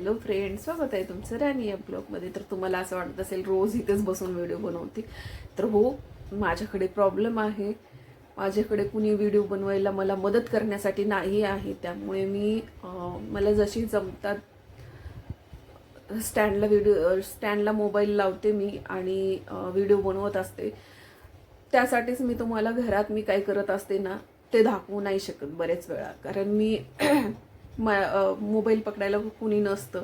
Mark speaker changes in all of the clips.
Speaker 1: Hello friend स्वागत आहे तुमचं राणी या ब्लॉगमध्ये तर तुम्हाला असं वाटत असेल रोज इथेच बसून व्हिडिओ बनवते. तर हो माझ्याकडे प्रॉब्लेम आहे. माझ्याकडे कुणी व्हिडिओ बनवायला मला मदत करण्यासाठी नाही आहे. त्यामुळे मी मला जशी जमतात स्टँडला व्हिडिओ स्टँडला मोबाईल लावते मी आणि व्हिडिओ बनवत असते. त्यासाठीच मी तुम्हाला घरात मी काय करत असते ना ते दाखवू नाही शकत बरेच वेळा. कारण मी मोबाईल पकडायला कुणी नसतं.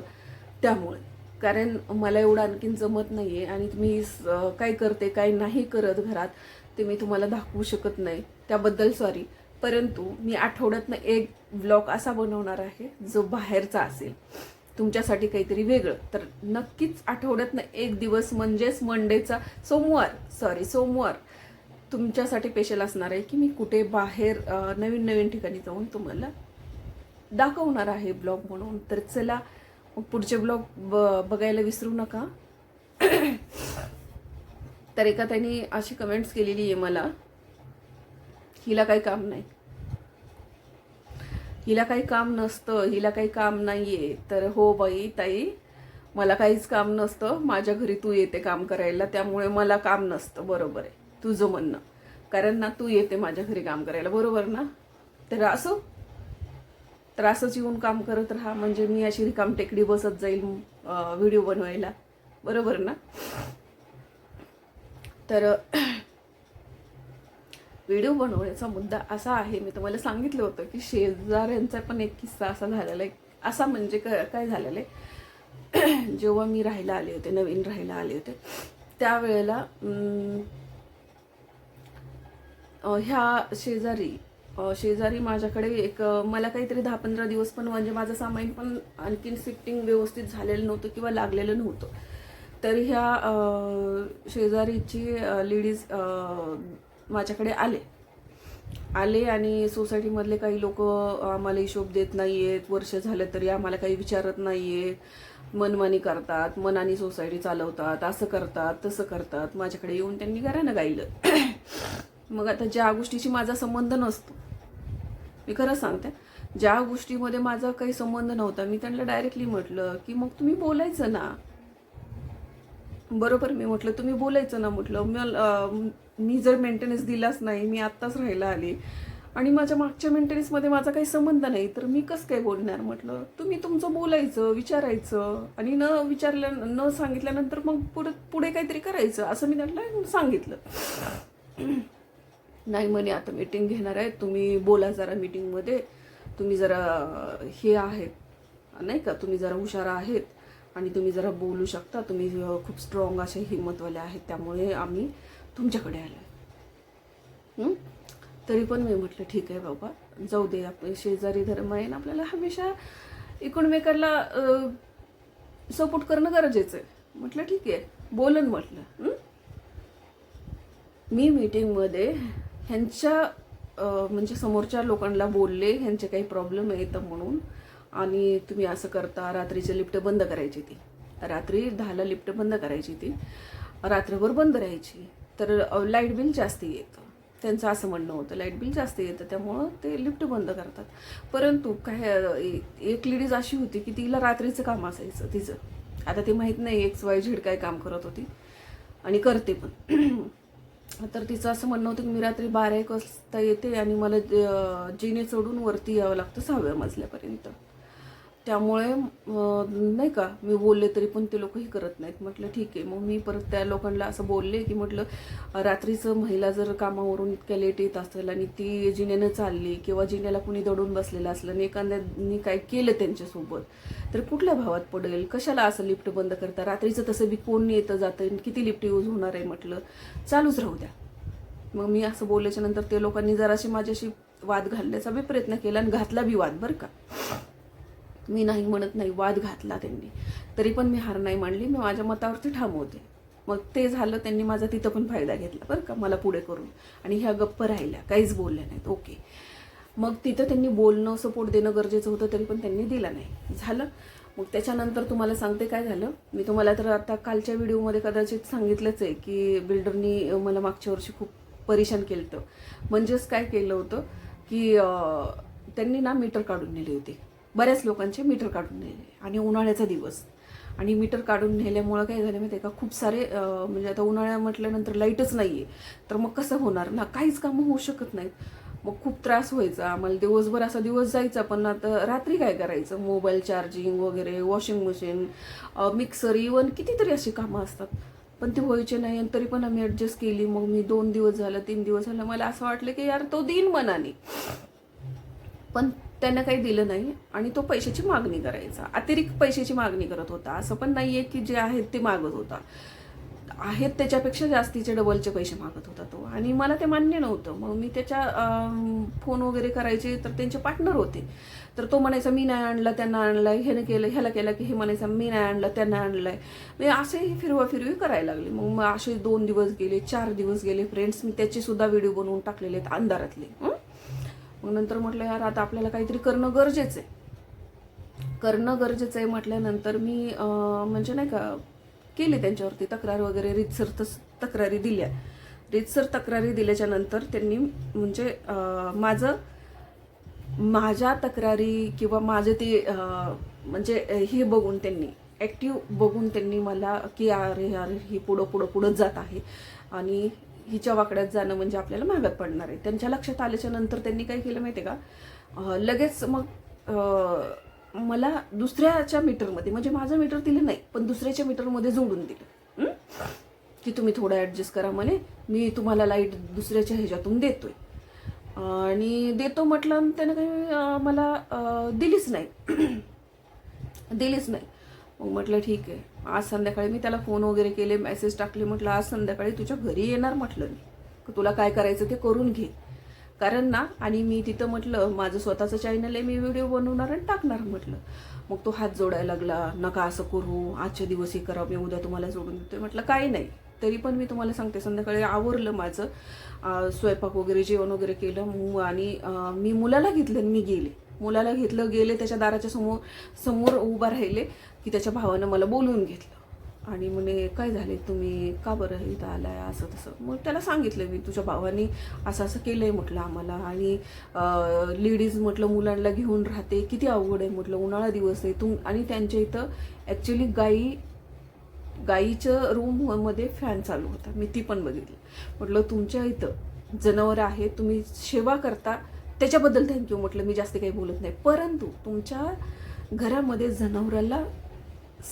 Speaker 1: त्यामुळे. कारण मला एवढं आणखीन जमत नाही आहे आणि मी स- काय करते काय नाही करत घरात ते मी तुम्हाला दाखवू शकत नाही. त्याबद्दल सॉरी परंतु मी आठवड्यातनं एक ब्लॉग असा बनवणार आहे जो बाहेरचा असेल. तुमच्यासाठी काहीतरी वेगळं. तर नक्कीच आठवड्यातनं एक दिवस म्हणजेच मंडेचा सोमवार सॉरी सोमवार तुमच्यासाठी स्पेशल असणार आहे की मी कुठे बाहेर नवीन नवीन ठिकाणी जाऊन तुम्हाला दाखवणार आहे ब्लॉग म्हणून. तर चला पुढचे ब्लॉग बघायला विसरू नका. तर एका त्यांनी अशी कमेंट्स केलेली आहे मला. हिला काही काम नाही. हिला काही काम नसतं हिला काही काम नाहीये. तर हो बाई ताई मला काहीच काम नसतं. माझ्या घरी तू येते काम करायला त्यामुळे मला काम नसतं. बरोबर आहे. तुझं म्हणणं. कारण ना तू येते माझ्या घरी काम करायला. बरोबर ना? तर असो. तर असंच येऊन काम करत राहा. म्हणजे मी अशी रिकाम टेकडी बसत जाईल व्हिडिओ बनवायला. बरोबर ना? तर व्हिडिओ बनवण्याचा मुद्दा असा आहे मी तुम्हाला सांगितलं होतं की शेजाऱ्यांचा पण एक किस्सा असा झालेला आहे. असा म्हणजे क- काय झालेलं आहे? जेव्हा मी राहायला आले होते नवीन राहायला आले होते त्यावेळेला ह्या शेजारी शेजारी माझ्याकडे एक मला काहीतरी दहा पंधरा दिवस पण म्हणजे माझं सामान पण आणखीन शिफ्टिंग व्यवस्थित झालेलं नव्हतं किंवा लागलेलं नव्हतं. तर ह्या शेजारीची लेडीज माझ्याकडे आले. आले आणि सोसायटीमधले काही लोक आम्हाला हिशोब देत नाही आहेत वर्ष झालं तरी आम्हाला काही विचारत नाही आहेत मनमानी करतात मनानी सोसायटी चालवतात असं करतात तसं करतात. माझ्याकडे येऊन त्यांनी घरानं गायलं. मग आता ज्या गोष्टीशी माझा संबंध नसतो मी खरं सांगते ज्या गोष्टीमध्ये माझा काही संबंध नव्हता मी त्यांना डायरेक्टली म्हटलं की मग तुम्ही बोलायचं ना. बरोबर मी म्हटलं तुम्ही बोलायचं ना म्हटलं. मला मी जर मेंटेनन्स दिलाच नाही मी आत्ताच राहायला आली. आणि माझ्या मागच्या मेंटेनन्समध्ये माझा काही संबंध नाही तर मी कसं काय बोलणार म्हटलं? तुम्ही तुमचं बोलायचं विचारायचं आणि न विचारल्या न सांगितल्यानंतर मग पुढे पुढे काहीतरी करायचं असं मी त्यांना सांगितलं. नाही म्हणे आता मीटिंग घेणार आहे. तुम्ही बोला जरा मीटिंगमध्ये तुम्ही जरा हे आहेत. नाही का? तुम्ही जरा हुशार आहेत. आणि तुम्ही जरा बोलू शकता. तुम्ही खूप स्ट्रॉंग असे हिंमतवाले आहेत. त्यामुळे आम्ही तुमच्याकडे आलो तरी पण मी म्हटलं ठीक आहे बाबा. जाऊ दे. आपण शेजारी धर्म आहे ना आपल्याला हमेशा एकूणमेकाला सपोर्ट करणं गरजेचं आहे. म्हटलं ठीक आहे. बोलन म्हटलं. मी मीटिंगमध्ये ह्यांच्या म्हणजे समोरच्या लोकांना बोलले ह्यांचे काही प्रॉब्लेम येतं म्हणून. आणि तुम्ही असं करता रात्रीची लिफ्ट बंद करायची ती. रात्री दहाला लिफ्ट बंद करायची ती. रात्रभर बंद राहायची. तर लाइट बिल जास्त येतं. त्यांचं असं म्हणणं होतं. लाइट बिल जास्त येतं त्यामुळं ते लिफ्ट बंद करतात. परंतु काय एक लेडीज अशी होती की तिला रात्रीचं काम असायचं तिचं. आता ते माहीत नाही एक्स वाय झेड काय काम करत होती. आणि करते पण. तर तिचं असं म्हणणं होतं की मी रात्री बारा एक वाजता येते आणि मला जिने चढून वरती यावं लागतं सहाव्या मजल्यापर्यंत. त्यामुळे नाही का मी बोलले तरी पण ते लोकही करत नाहीत. म्हटलं ठीक आहे. मग मी परत त्या लोकांना असं बोलले की म्हटलं रात्रीचं महिला जर कामावरून इतक्या लेट येत असेल आणि ती जिन्यानं चालली किंवा जिन्याला कुणी दडून बसलेलं असलं आणि एखाद्यानी काय केलं त्यांच्यासोबत तर कुठल्या भावात पडेल? कशाला असं लिफ्ट बंद करता? रात्रीचं तसं बी कोण येतं जातं किती लिफ्ट यूज होणार आहे? म्हटलं चालूच राहू द्या. मग मी असं बोलल्याच्यानंतर ते लोकांनी जराशी माझ्याशी वाद घालण्याचा बी प्रयत्न केला आणि घातला बी वाद बरं का. मी नाही म्हणत नाही वाद घातला त्यांनी. तरी पण मी हार नाही मांडली मी माझ्या मतावरती ठाम होते मग ते झालं त्यांनी माझा तिथं पण फायदा घेतला बरं का मला पुढे करून. आणि ह्या गप्प राहिल्या काहीच बोलल्या नाहीत ओके. मग तिथं त्यांनी बोलणं सपोर्ट देणं गरजेचं होतं तरी पण त्यांनी दिला नाही. झालं. मग त्याच्यानंतर तुम्हाला सांगते काय झालं? मी तुम्हाला तर आता कालच्या व्हिडिओमध्ये कदाचित सांगितलंच आहे की बिल्डरनी मला मागच्या वर्षी खूप परेशान केलं होतं. म्हणजेच काय केलं होतं की त्यांनी ना मीटर काढून नेली होती. बऱ्याच लोकांचे मीटर काढून नेले. आणि उन्हाळ्याचा दिवस. आणि मीटर काढून नेल्यामुळं काय झालं माहिती आहे का? खूप सारे म्हणजे आता उन्हाळ्या म्हटल्यानंतर लाईटच नाही आहे तर मग कसं होणार ना? काहीच कामं होऊ शकत नाहीत. मग खूप त्रास व्हायचा. आम्हाला दिवसभर असा दिवस जायचा पण आता रात्री काय करायचं? मोबाईल चार्जिंग वगैरे वॉशिंग मशीन मिक्सर इवन कितीतरी अशी कामं असतात. पण ते व्हायचे नाही आणि तरी पण आम्ही ॲडजस्ट केली. मग मी दोन दिवस झालं तीन दिवस झालं. मला असं वाटलं की यार तो दिन मनाने. पण त्यांना काही दिलं नाही आणि तो पैशाची मागणी करायचा. अतिरिक्त पैशाची मागणी करत होता. असं पण नाही आहे की जे आहेत ते मागत होता. आहेत त्याच्यापेक्षा जास्तीचे डबलचे पैसे मागत होता तो. आणि मला ते मान्य नव्हतं. मग मी त्याच्या फोन वगैरे करायचे तर त्यांचे पार्टनर होते. तर तो म्हणायचा मी नाही आणलं त्यांना आणलंय. ह्यानं केलं ह्याला केलं की हे म्हणायचं मी नाही आणलं त्यांना आणलंय. मी असे फिरवा फिरवी करायला लागले. मग मग असे दोन दिवस गेले चार दिवस गेले. फ्रेंड्स मी त्याचे सुद्धा व्हिडिओ बनवून टाकलेले आहेत अंधारातले. हं? मग नंतर म्हटलं यार आता आपल्याला काहीतरी करणं गरजेचं आहे. करणं गरजेचं आहे म्हटल्यानंतर मी म्हणजे नाही का केली त्यांच्यावरती तक्रार वगैरे रीतसर तस तक्रारी दिल्या. रीतसर तक्रारी दिल्याच्या नंतर त्यांनी म्हणजे माझं माझ्या तक्रारी किंवा माझे ते म्हणजे हे बघून त्यांनी ॲक्टिव्ह बघून त्यांनी मला की अरे अरे ही पुढं पुढं पुढं जात आहे. आणि हिच्या वाकड्यात जाणं म्हणजे आपल्याला महागात पडणार आहे. त्यांच्या लक्षात आल्याच्यानंतर त्यांनी काय केलं माहिती आहे का लगेच मग मला दुसऱ्याच्या मीटरमध्ये म्हणजे माझं मीटर दिलं नाही पण दुसऱ्याच्या मीटरमध्ये जोडून दिलं. की तुम्ही थोडं ॲडजस्ट करा म्हणे मी तुम्हाला लाइट दुसऱ्याच्या ह्याच्यातून देतोय. आणि देतो म्हटलं आणि त्यानं काही मला दिलीच नाही. दिलीच नाही. मग म्हटलं ठीक आहे. आज संध्याकाळी मी त्याला फोन वगैरे केले मेसेज टाकले म्हटलं आज संध्याकाळी तुझ्या घरी येणार? म्हटलं मी. तुला काय करायचं ते करून घे. कारण ना आणि मी तिथं म्हटलं माझं स्वतःचं चॅनल आहे मी व्हिडिओ बनवणार आणि टाकणार म्हटलं. मग तो हात जोडायला लागला नका असं करू आजच्या दिवस हे करा मी उद्या तुम्हाला जोडून देतोय. म्हटलं काही नाही. तरी पण मी तुम्हाला सांगते संध्याकाळी आवरलं माझं. स्वयंपाक वगैरे जेवण वगैरे केलं मग आणि मी मुलाला घेतलं आणि मी गेले. मुलाला घेतलं गेले त्याच्या दाराच्या समोर समोर उभा राहिले की त्याच्या भावानं मला बोलवून घेतलं. आणि म्हणे काय झाले तुम्ही? का बरं इथं आलाय? असं तसं. मग त्याला सांगितलं मी तुझ्या भावाने असं असं केलं आहे म्हटलं आम्हाला. आणि लेडीज म्हटलं मुलांना घेऊन राहते. किती अवघड आहे म्हटलं. उन्हाळा दिवस आहे. तुम आणि त्यांच्या इथं ॲक्च्युली गाई गाईच्या रूममध्ये फॅन चालू होता. मी ती पण बघितली. म्हटलं तुमच्या इथं जनावरं आहेत. तुम्ही सेवा करता. त्याच्याबद्दल थँक्यू म्हटलं मी जास्त काही बोलत नाही. परंतु तुमच्या घरामध्ये जनावराला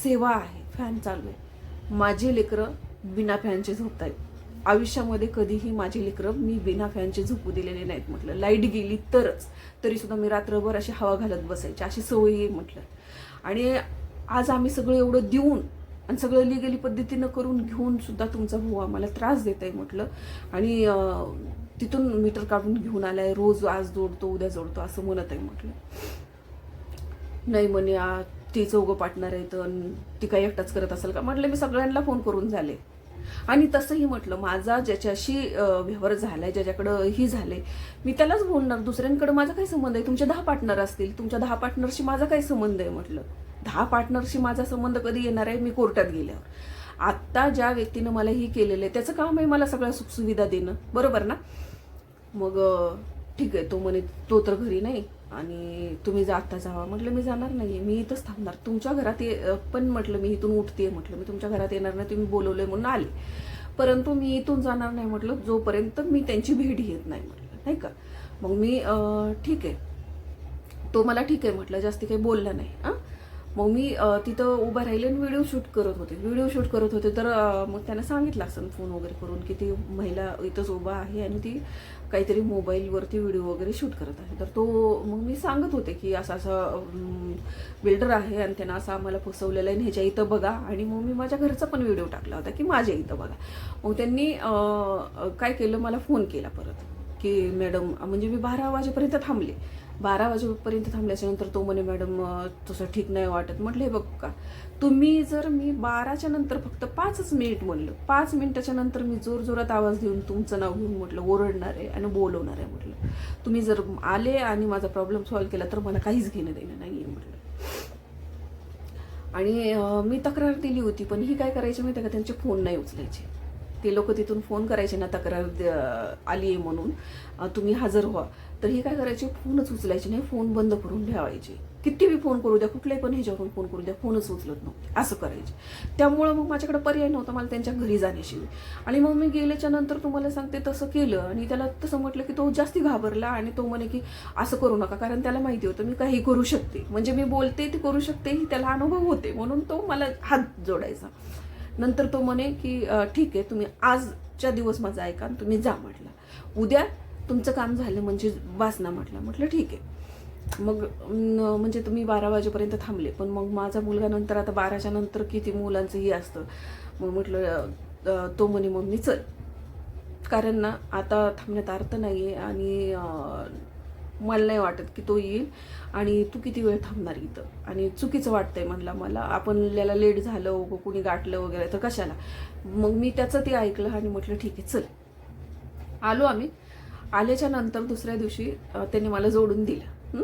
Speaker 1: सेवा आहे फॅन चालू आहे. माझे लेकरं बिना फॅनचे झोपत आहेत आयुष्यामध्ये कधीही माझी लेकरं मी बिना फॅनचे झोपू दिलेले नाहीत म्हटलं. लाइट गेली तरच तरीसुद्धा मी रात्रभर अशी हवा घालत बसायची अशी सवय आहे म्हटलं. आणि आज आम्ही सगळं एवढं देऊन आणि सगळं लिगली पद्धतीनं करून घेऊन सुद्धा तुमचा भाऊ आम्हाला त्रास देत आहे म्हटलं. आणि तिथून मीटर काढून घेऊन आलाय रोज आज जोडतो उद्या जोडतो असं म्हणत आहे म्हटलं. नाही म्हणे ते चौघं पार्टनर आहेत ती काही एकटाच करत असेल का? म्हटलं मी सगळ्यांना फोन करून झाले. आणि तसंही म्हटलं माझा ज्याच्याशी व्यवहार झालाय ज्याच्याकडं ही झाले मी त्यालाच बोलणार. दुसऱ्यांकडे माझा काय संबंध आहे? तुमचे दहा पार्टनर असतील तुमच्या दहा पार्टनरशी माझा काय संबंध आहे म्हटलं? दहा पार्टनरशी माझा संबंध कधी येणार आहे? मी कोर्टात गेल्यावर. आत्ता ज्या व्यक्तीनं मला ही केलेलं आहे त्याचं काम आहे मला सगळ्या सुखसुविधा देणं. बरोबर ना? मग ठीक आहे तो म्हणे तो तर घरी नाही आणि तुम्ही जाता जावा. म्हटलं मी जाणार नाही मी इथंच थांबणार. तुमच्या घरात ये पण म्हटलं मी इथून उठते म्हटलं मी तुमच्या घरात येणार नाही. तुम्ही बोलवले म्हणून आले. परंतु मी इथून जाणार नाही. म्हटलं जोपर्यंत मी त्यांची भेट घेत नाही. म्हटलं नाही का? मग मी ठीक आहे. तो मला ठीक आहे म्हटलं जास्ती काही बोलला नाही. हां मग मी तिथं उभं राहिले आणि व्हिडिओ शूट करत होते. व्हिडिओ शूट करत होते तर मग त्यांना सांगितलं असं फोन वगैरे करून की ती महिला इथंच उभा आहे आणि ती काहीतरी मोबाईलवरती व्हिडिओ वगैरे शूट करत आहे. तर तो मग मी सांगत होते की असं असं बिल्डर आहे आणि त्यांना असं आम्हाला फसवलेलं आहे आणि ह्याच्या इथं बघा. आणि मग मी माझ्या घरचा पण व्हिडिओ टाकला होता की माझ्या इथं बघा. मग त्यांनी काय केलं? मला फोन केला परत की मॅडम म्हणजे मी बारा वाजेपर्यंत थांबले. बारा वाजेपर्यंत थांबल्याच्यानंतर तो म्हणे मॅडम तसं ठीक नाही वाटत. म्हटलं हे बघ का तुम्ही जर मी बाराच्या नंतर फक्त पाचच मिनिट म्हणलं पाच मिनिटाच्या नंतर मी जोर जोरात आवाज देऊन तुमचं नाव घेऊन म्हटलं ओरडणार आहे आणि बोलवणार आहे म्हटलं. तुम्ही जर आले आणि माझा प्रॉब्लेम सॉल्व्ह केला तर मला काहीच घेणं देणं नाही आहे म्हटलं. आणि मी तक्रार दिली होती पण ही काय करायची माहिती आहे का? त्यांचे फोन नाही उचलायचे. ते लोक तिथून फोन करायचे ना तक्रार आली आहे म्हणून तुम्ही हजर व्हा. तर ही काय करायची? फोनच उचलायची नाही. फोन बंद करून ठेवायचे. किती बी फोन करू द्या कुठल्याही पण ह्याच्यावरून फोन करू द्या फोनच उचलत नव्हते. असं करायचे. त्यामुळं मग माझ्याकडे पर्याय नव्हता मला त्यांच्या घरी जाण्याशिवाय. आणि मग मी गेल्याच्यानंतर तुम्हाला सांगते तसं केलं आणि त्याला तसं म्हटलं की तो जास्ती घाबरला आणि तो म्हणे की असं करू नका कारण त्याला माहिती होतं मी काही करू शकते. म्हणजे मी बोलते ते करू शकते ही त्याला अनुभव होते. म्हणून तो मला हात जोडायचा. नंतर तो म्हणे की ठीक आहे तुम्ही आजच्या दिवस माझा ऐका आणि तुम्ही जा म्हटला. उद्या तुमचं काम झालं म्हणजे वाचना म्हटलं. म्हटलं ठीक आहे. मग म्हणजे तुम्ही बारा वाजेपर्यंत थांबले. पण मग माझा मुलगा नंतर आता बाराच्या नंतर किती मुलांचं हे असतं. मग म्हटलं तो म्हणे मम्मी चल. कारण ना आता थांबण्यात अर्थ नाही आहे आणि मला नाही वाटत की तो येईल आणि तू किती वेळ थांबणार इथं? आणि चुकीचं वाटतंय म्हणला मला. आपण लेट झालं व कुणी गाठलं वगैरे तर कशाला? मग मी त्याचं ते ऐकलं आणि म्हटलं ठीक आहे चल. आलो आम्ही. आल्याच्यानंतर दुसऱ्या दिवशी त्यांनी मला जोडून दिलं.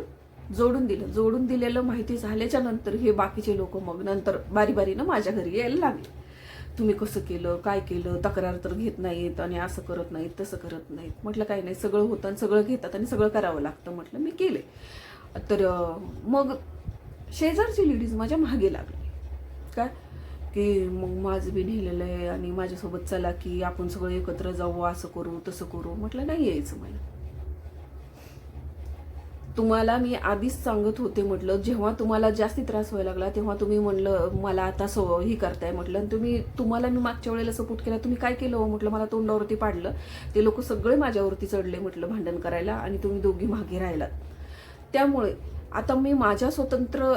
Speaker 1: जोडून दिलं. जोडून दिलेलं माहिती झाल्याच्यानंतर हे बाकीचे लोक मग नंतर बारी बारीनं माझ्या घरी यायला लागले. तुम्ही कसं केलं? काय केलं? तक्रार तर घेत नाहीत आणि असं करत नाहीत तसं करत नाहीत. म्हटलं काही नाही सगळं होतं आणि सगळं घेतात आणि सगळं करावं लागतं. म्हटलं मी केले तर मग शेजारची लेडीज माझ्या मागे लागली. काय की मग माझं बी नेलेलं आहे आणि माझ्यासोबत चला की आपण सगळं एकत्र जाऊ असं करू तसं करू. म्हटलं नाही यायचं मला. तुम्हाला मी आधीच सांगत होते म्हटलं जेव्हा तुम्हाला जास्ती त्रास व्हायला लागला तेव्हा तुम्ही म्हणलं मला आता सो ही करताय म्हटलं. आणि तुम्ही तुम्हाला मी मागच्या वेळेला सपोर्ट केला. तुम्ही काय केलं हो म्हटलं? मला तोंडावरती पाडलं. ते लोक सगळे माझ्यावरती चढले म्हटलं भांडण करायला आणि तुम्ही दोघी मागे राहिलात. त्यामुळे आता मी माझ्या स्वतंत्र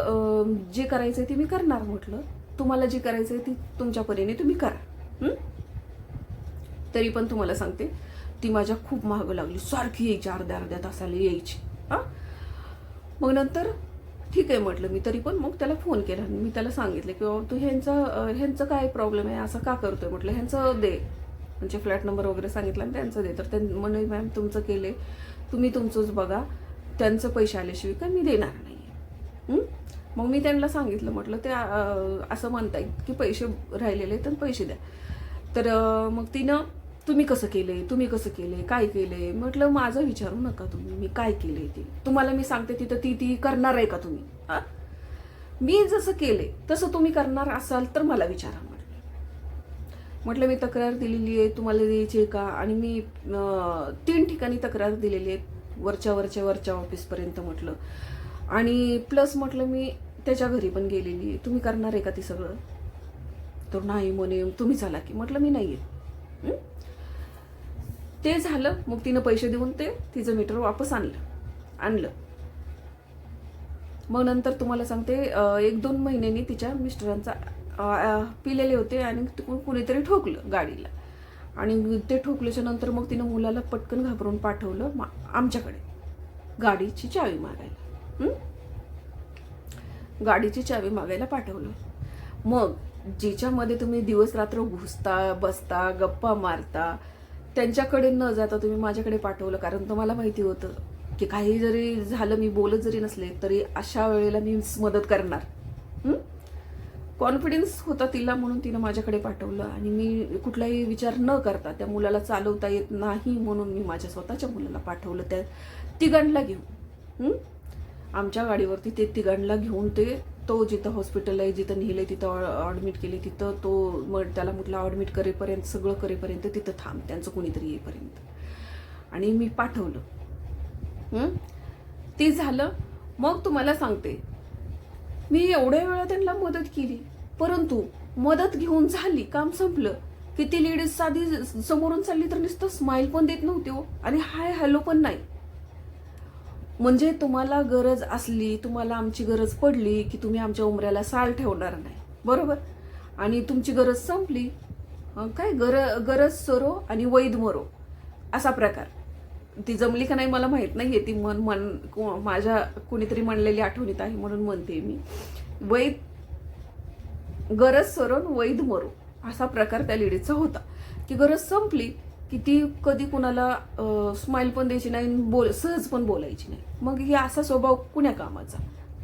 Speaker 1: जे जे आहे ते मी करणार म्हटलं. तुम्हाला जी करायचं आहे ती तुमच्या परीने तुम्ही करा. तरी पण तुम्हाला सांगते ती माझ्या खूप महाग लागली. सारखी यायची अर्ध्या अर्ध्या तासाला यायची. हां? मग नंतर ठीक आहे म्हटलं मी तरी पण मग त्याला फोन केला. आणि मी त्याला सांगितलं की बाबा तू ह्यांचं ह्यांचं काय प्रॉब्लेम आहे? असं का करतोय? म्हटलं ह्यांचं दे. म्हणजे फ्लॅट नंबर वगैरे सांगितला आणि त्यांचं दे. तर त्यां म्हणे मॅम तुमचं केले तुम्ही तुमचंच बघा. त्यांचं पैसे आल्याशिवाय का मी देणार नाही मग मी त्यांना सांगितलं म्हटलं ते असं म्हणताय की पैसे राहिलेले तर पैसे द्या. तर मग तिनं तुम्ही कसं केले तुम्ही कसं केले काय केले म्हटलं माझं विचारू नका तुम्ही मी काय केले ते? तुम्हाला मी सांगते तिथं ती ती करणार आहे का तुम्ही? हां? मी जसं केले तसं तुम्ही करणार असाल तर मला विचारा म्हटलं. म्हटलं मी तक्रार दिलेली आहे तुम्हाला द्यायची आहे का? आणि मी तीन ठिकाणी तक्रार दिलेली आहे वरच्या वरच्या वरच्या ऑफिसपर्यंत म्हटलं. आणि प्लस म्हटलं मी त्याच्या घरी पण गेलेली आहे. तुम्ही करणार आहे का ते सगळं? तर नाही म्हणे तुम्ही चाला की. म्हटलं मी नाही येत ते झालं. मग तिनं पैसे देऊन ते तिचं मीटर वापस आणलं. आणलं. मग नंतर तुम्हाला सांगते एक दोन महिन्यांनी तिच्या मिस्टरांचा पिलेले होते आणि कुणीतरी ठोकलं गाडीला. आणि ते ठोकल्याच्या नंतर मग तिनं मुलाला पटकन घाबरून पाठवलं मा- आमच्याकडे. गाडीची चावी मारायला. गाडीची चावी मागायला पाठवलं. मग ज्याच्यामध्ये तुम्ही दिवस रात्र घुसता बसता गप्पा मारता त्यांच्याकडे न जाता तुम्ही माझ्याकडे पाठवलं. कारण तुम्हाला माहिती होतं की काही जरी झालं मी बोलत जरी नसले तरी अशा वेळेला मी मदत करणार. कॉन्फिडन्स होता तिला म्हणून तिनं माझ्याकडे पाठवलं आणि मी कुठलाही विचार न करता त्या मुलाला चालवता येत नाही म्हणून मी माझ्या स्वतःच्या मुलाला पाठवलं त्या तिघांना घेऊन. आमच्या गाडीवरती ते तिघांना घेऊन ते तो जिथं हॉस्पिटल आहे जिथं नेले तिथं ॲडमिट केले तिथं तो मग त्याला म्हटलं ॲडमिट करेपर्यंत सगळं करेपर्यंत तिथं थांब त्यांचं कोणीतरी येईपर्यंत. आणि मी पाठवलं. ते झालं. मग तुम्हाला सांगते. मी एवढ्या वेळा त्यांना मदत केली. परंतु मदत घेऊन झाली काम संपलं. की ती लेडीज साधी समोरून चालली तर नुसतं स्माईल पण देत नव्हती हो. आणि हाय हॅलो पण नाही. म्हणजे तुम्हाला गरज असली तुम्हाला आमची गरज पडली की तुम्ही आमच्या उमऱ्याला साल ठेवणार नाही. बरोबर? आणि तुमची गरज संपली काय? गर गरज सरो आणि वैध मरो. असा प्रकार. ती जमली का नाही मला माहीत नाही आहे ती मन मन माझ्या कुणीतरी म्हणलेली आठवणीत आहे म्हणून म्हणते मी. वैद गरज सरो वैध मरो. असा प्रकार त्या लेडीजचा होता. की गरज संपली की ती कधी कुणाला स्माईल पण द्यायची नाही आणि बोल सहज पण बोलायची नाही. मग हे असा स्वभाव कुण्या कामाचा?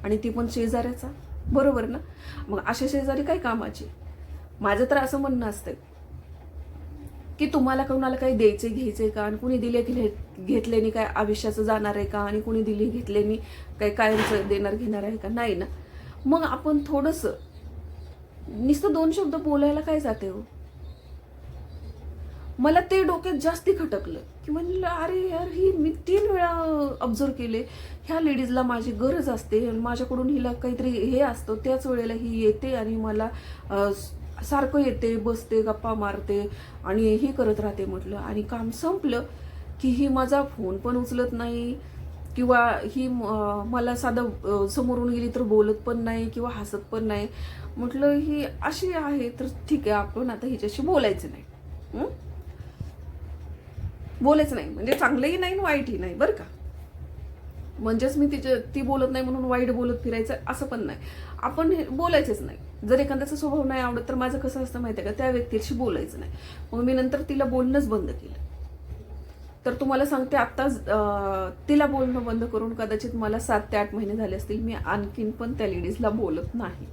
Speaker 1: आणि ती पण शेजाऱ्याचा? बरोबर ना? मग अशा शेजारी काय कामाची? माझं तर असं म्हणणं असतं की तुम्हाला कोणाला काही द्यायचे घ्यायचे का? आणि कुणी दिले घे घेतल्याने काय आयुष्याचं जाणार आहे का? आणि कुणी दिले घेतल्याने काय कायमचं देणार घेणार आहे का? नाही ना? मग आपण थोडंसं नुसतं दोन शब्द बोलायला काय जाते हो? मला ते डोक्यात जास्ती खटकलं की म्हणलं अरे यार ही मी तीन वेळा ऑब्झर्व केले. ह्या लेडीजला माझी गरज असते माझ्याकडून हिला काहीतरी हे असतं. त्याच वेळेला ही येते आणि मला सारखं येते बसते गप्पा मारते आणि हे करत राहते म्हटलं. आणि काम संपलं की ही माझा फोन पण उचलत नाही किंवा ही मला साधं समोरून गेली तर बोलत पण नाही किंवा हसत पण नाही. म्हटलं ही अशी आहे तर ठीक आहे आपण आता हिच्याशी बोलायचं नाही. बोलायचं नाही. म्हणजे चांगलंही नाही वाईटही नाही. बरं का? म्हणजेच मी तिच्या ती बोलत नाही म्हणून वाईट बोलत फिरायचं असं पण नाही. आपण हे बोलायचंच नाही. जर एखाद्याचा स्वभाव नाही आवडत तर माझं कसं असतं माहिती आहे का? त्या व्यक्तीशी बोलायचं नाही. मग मी नंतर तिला बोलणंच बंद केलं. तर तुम्हाला सांगते आत्ताच तिला बोलणं बंद करून कदाचित मला सात ते आठ महिने झाले असतील. मी आणखीन पण त्या लेडीजला बोलत नाही.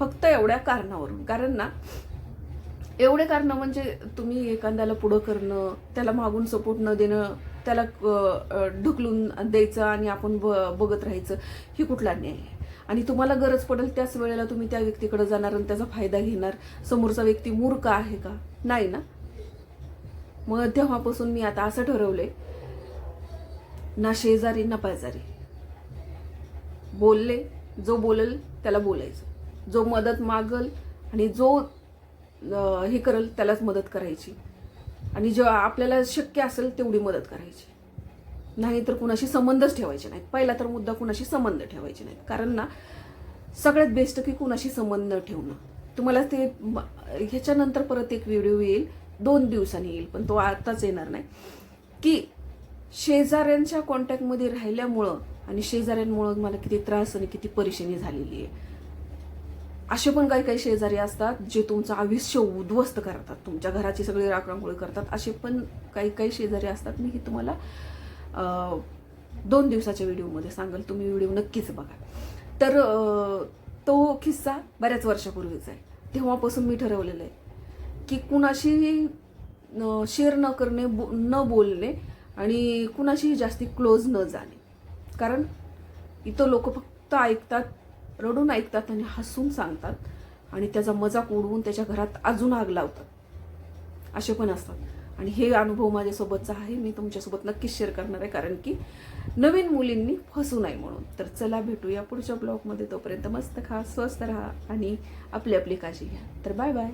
Speaker 1: फक्त एवढ्या कारणावरून. कारण ना एवढे कारणं म्हणजे तुम्ही एखाद्याला पुढं करणं त्याला मागून सपोर्ट न देणं त्याला ढकलून द्यायचं आणि आपण ब- बघत राहायचं ही कुठला न्याय आहे? आणि तुम्हाला गरज पडेल त्याच वेळेला तुम्ही त्या व्यक्तीकडे जाणार आणि त्याचा फायदा घेणार. समोरचा व्यक्ती मूर्ख आहे का? नाही ना? मग तेव्हापासून मी आता असं ठरवलंय ना शेजारी ना पाजारी. बोलले जो बोलेल त्याला बोलायचं. जो मदत मागल आणि जो हे करेल त्यालाच मदत करायची. आणि जेव्हा आपल्याला शक्य असेल तेवढी मदत करायची. नाही तर कुणाशी संबंधच ठेवायचे नाहीत. पहिला तर मुद्दा कुणाशी संबंध ठेवायचे नाहीत. कारण ना सगळ्यात बेस्ट की कुणाशी संबंध ठेवणं. तुम्हाला ते ह्याच्यानंतर परत एक व्हिडिओ येईल. दोन दिवसांनी येईल पण तो आताच येणार नाही. की शेजाऱ्यांच्या कॉन्टॅक्टमध्ये राहिल्यामुळं आणि शेजाऱ्यांमुळं मला किती त्रास आणि किती परेशानी झालेली आहे. असे पण काही काही शेजारी असतात जे तुमचं आयुष्य उद्ध्वस्त करतात. तुमच्या घराची सगळी राखरांगोळी करतात. असे पण काही काही शेजारी असतात. मी हे तुम्हाला दोन दिवसाच्या व्हिडिओमध्ये सांगाल. तुम्ही व्हिडिओ नक्कीच बघा. तर तो किस्सा बऱ्याच वर्षापूर्वीचा आहे. तेव्हापासून मी ठरवलेलं आहे की कुणाशी शेअर न करणे बो- न बोलणे आणि कुणाशीही जास्ती क्लोज न जाणे. कारण इथं लोक फक्त ऐकतात रडून ऐकतात आणि हसून सांगतात. आणि त्याचा मजाक उडवून त्याच्या घरात अजून आग लावतात. असे पण असतात. आणि हे अनुभव माझ्यासोबतचा आहे. मी तुमच्यासोबत नक्कीच शेअर करणार आहे. कारण की नवीन मुलींनी फसू नये म्हणून. तर चला भेटूया पुढच्या ब्लॉगमध्ये तोपर्यंत मस्त खा स्वस्त राहा आणि आपली आपली काळजी घ्या. तर बाय बाय